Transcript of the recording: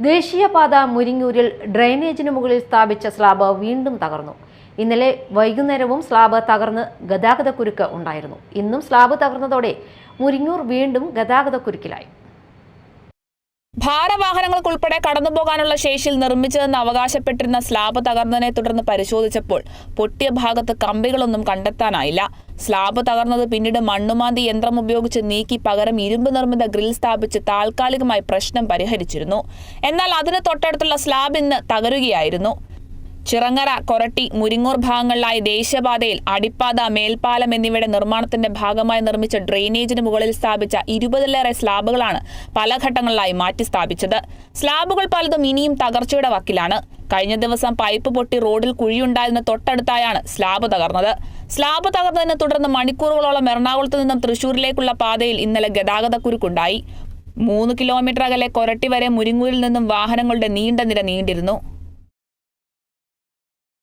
ദേശീയപാത മുരിങ്ങൂരിൽ ഡ്രെയിനേജിന് മുകളിൽ സ്ഥാപിച്ച സ്ലാബ് വീണ്ടും തകർന്നു. ഇന്നലെ വൈകുന്നേരവും സ്ലാബ് തകർന്ന് ഗതാഗതക്കുരുക്ക് ഉണ്ടായിരുന്നു. ഇന്നും സ്ലാബ് തകർന്നതോടെ മുരിങ്ങൂർ വീണ്ടും ഗതാഗതക്കുരുക്കിലായി. ഭാരവാഹനങ്ങൾക്കുൾപ്പെടെ കടന്നുപോകാനുള്ള ശേഷിയിൽ നിർമ്മിച്ചതെന്ന് അവകാശപ്പെട്ടിരുന്ന സ്ലാബ് തകർന്നതിനെ തുടർന്ന് പരിശോധിച്ചപ്പോൾ പൊട്ടിയ ഭാഗത്ത് കമ്പികളൊന്നും കണ്ടെത്താനായില്ല. സ്ലാബ് തകർന്നത് പിന്നീട് മണ്ണുമാന്തി യന്ത്രം ഉപയോഗിച്ച് നീക്കി പകരം ഇരുമ്പ് നിർമ്മിത ഗ്രിൽ സ്ഥാപിച്ച് താൽക്കാലികമായി പ്രശ്നം പരിഹരിച്ചിരുന്നു. എന്നാൽ അതിന് തൊട്ടടുത്തുള്ള സ്ലാബ് ഇന്ന് തകരുകയായിരുന്നു. ചിറങ്ങര കൊരട്ടി മുരിങ്ങൂർ ഭാഗങ്ങളിലായി ദേശീയപാതയിൽ അടിപ്പാത മേൽപ്പാലം എന്നിവയുടെ നിർമ്മാണത്തിന്റെ ഭാഗമായി നിർമ്മിച്ച ഡ്രെയിനേജിന് മുകളിൽ സ്ഥാപിച്ച ഇരുപതിലേറെ സ്ലാബുകളാണ് പല ഘട്ടങ്ങളിലായി മാറ്റി സ്ഥാപിച്ചത്. സ്ലാബുകൾ പലതും ഇനിയും തകർച്ചയുടെ വക്കിലാണ്. കഴിഞ്ഞ ദിവസം പൈപ്പ് പൊട്ടി റോഡിൽ കുഴിയുണ്ടായതിന് തൊട്ടടുത്തായാണ് സ്ലാബ് തകർന്നത്. സ്ലാബ് തകർന്നതിനെ തുടർന്ന് മണിക്കൂറുകളോളം എറണാകുളത്ത് നിന്നും തൃശൂരിലേക്കുള്ള പാതയിൽ ഇന്നലെ ഗതാഗതക്കുരുക്കുണ്ടായി മൂന്ന് കിലോമീറ്റർ അകലെ കൊരട്ടി വരെ മുരിങ്ങൂരിൽ നിന്നും വാഹനങ്ങളുടെ നീണ്ട നിര നീണ്ടിരുന്നു.